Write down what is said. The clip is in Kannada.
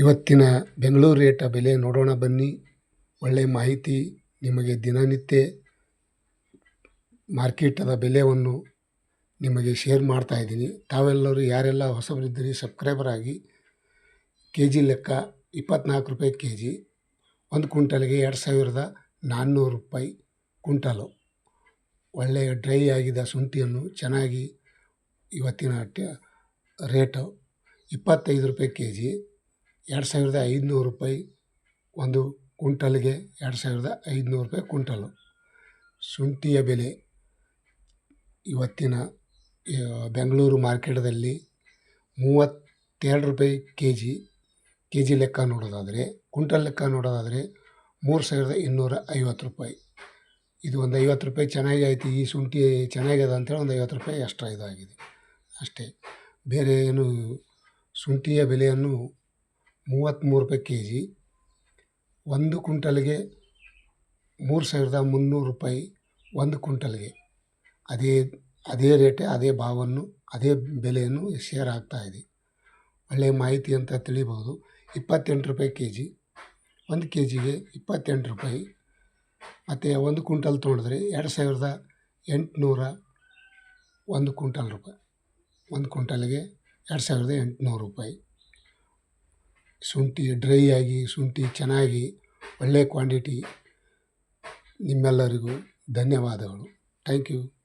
ಇವತ್ತಿನ ಬೆಂಗಳೂರು ರೇಟ ಬೆಲೆ ನೋಡೋಣ ಬನ್ನಿ. ಒಳ್ಳೆಯ ಮಾಹಿತಿ, ನಿಮಗೆ ದಿನನಿತ್ಯ ಮಾರ್ಕೆಟದ ಬೆಲೆಯನ್ನು ನಿಮಗೆ ಶೇರ್ ಮಾಡ್ತಾ ಇದ್ದೀನಿ. ತಾವೆಲ್ಲರೂ ಯಾರೆಲ್ಲ ಹೊಸಬರಿದ್ದೀರಿ ಸಬ್ಸ್ಕ್ರೈಬರ್ ಆಗಿ ಕೆ ಜಿ ಲೆಕ್ಕ ಇಪ್ಪತ್ತ್ನಾಲ್ಕು ರೂಪಾಯಿ ಕೆ ಜಿ ಒಂದು ಕ್ವಿಂಟಲ್ಗೆ ಎರಡು ಸಾವಿರದ ನಾನ್ನೂರು ರೂಪಾಯಿ ಕ್ವಿಂಟಲು. ಒಳ್ಳೆಯ ಡ್ರೈ ಆಗಿದ ಶುಂಠಿಯನ್ನು ಚೆನ್ನಾಗಿ ಇವತ್ತಿನ ರೇಟು ಇಪ್ಪತ್ತೈದು ರೂಪಾಯಿ ಕೆ ಜಿ ಎರಡು ಸಾವಿರದ ಐದುನೂರು ರೂಪಾಯಿ ಒಂದು ಕುಂಟಲ್ಗೆ ಎರಡು ಸಾವಿರದ ಐದುನೂರು ರೂಪಾಯಿ ಕುಂಟಲು ಶುಂಠಿಯ ಬೆಲೆ ಇವತ್ತಿನ ಬೆಂಗಳೂರು ಮಾರ್ಕೆಟದಲ್ಲಿ ಮೂವತ್ತೆರಡು ರೂಪಾಯಿ ಕೆ ಜಿ ಕೆ ಜಿ ಲೆಕ್ಕ ನೋಡೋದಾದರೆ ಕುಂಟಲ್ ಲೆಕ್ಕ ನೋಡೋದಾದರೆ ಮೂರು ಸಾವಿರದ ಇನ್ನೂರ ಐವತ್ತು ರೂಪಾಯಿ. ಇದು ಒಂದು ಐವತ್ತು ರೂಪಾಯಿ ಚೆನ್ನಾಗಿ ಐತಿ ಈ ಶುಂಠಿ ಚೆನ್ನಾಗಿದೆ ಅಂತೇಳಿ ಒಂದು ಐವತ್ತು ರೂಪಾಯಿ ಎಕ್ಸ್ಟ್ರಾ ಇದಾಗಿದೆ. ಅಷ್ಟೇ. ಬೇರೆ ಏನು ಶುಂಠಿಯ ಬೆಲೆಯನ್ನು ಮೂವತ್ತ್ಮೂರು ರೂಪಾಯಿ ಕೆ ಜಿ, ಒಂದು ಕುಂಟಲ್ಗೆ ಮೂರು ಸಾವಿರದ ಮುನ್ನೂರು ರೂಪಾಯಿ ಒಂದು ಕುಂಟಲ್ಗೆ ಅದೇ ಅದೇ ರೇಟೆ, ಅದೇ ಭಾವವನ್ನು, ಅದೇ ಬೆಲೆಯನ್ನು ಶೇರ್ ಆಗ್ತಾಯಿದೆ ಒಳ್ಳೆಯ ಮಾಹಿತಿ ಅಂತ ತಿಳಿಬೋದು. ಇಪ್ಪತ್ತೆಂಟು ರೂಪಾಯಿ ಕೆ ಜಿ, ಒಂದು ಕೆ ಜಿಗೆ ಇಪ್ಪತ್ತೆಂಟು ರೂಪಾಯಿ. ಮತ್ತು ಒಂದು ಕುಂಟಲ್ ತೊಗೊಂಡ್ರೆ ಎರಡು ಸಾವಿರದ ಎಂಟುನೂರ ಒಂದು ಕುಂಟಲ್ ರೂಪಾಯಿ. ಒಂದು ಕುಂಟಲ್ಗೆ ಎರಡು ಸಾವಿರದ ಎಂಟುನೂರು ರೂಪಾಯಿ. ಶುಂಠಿ ಡ್ರೈ ಆಗಿ ಶುಂಠಿ ಚೆನ್ನಾಗಿ ಒಳ್ಳೆಯ ಕ್ವಾಂಟಿಟಿ ನಿಮ್ಮೆಲ್ಲರಿಗೂ ಧನ್ಯವಾದಗಳು. Thank you.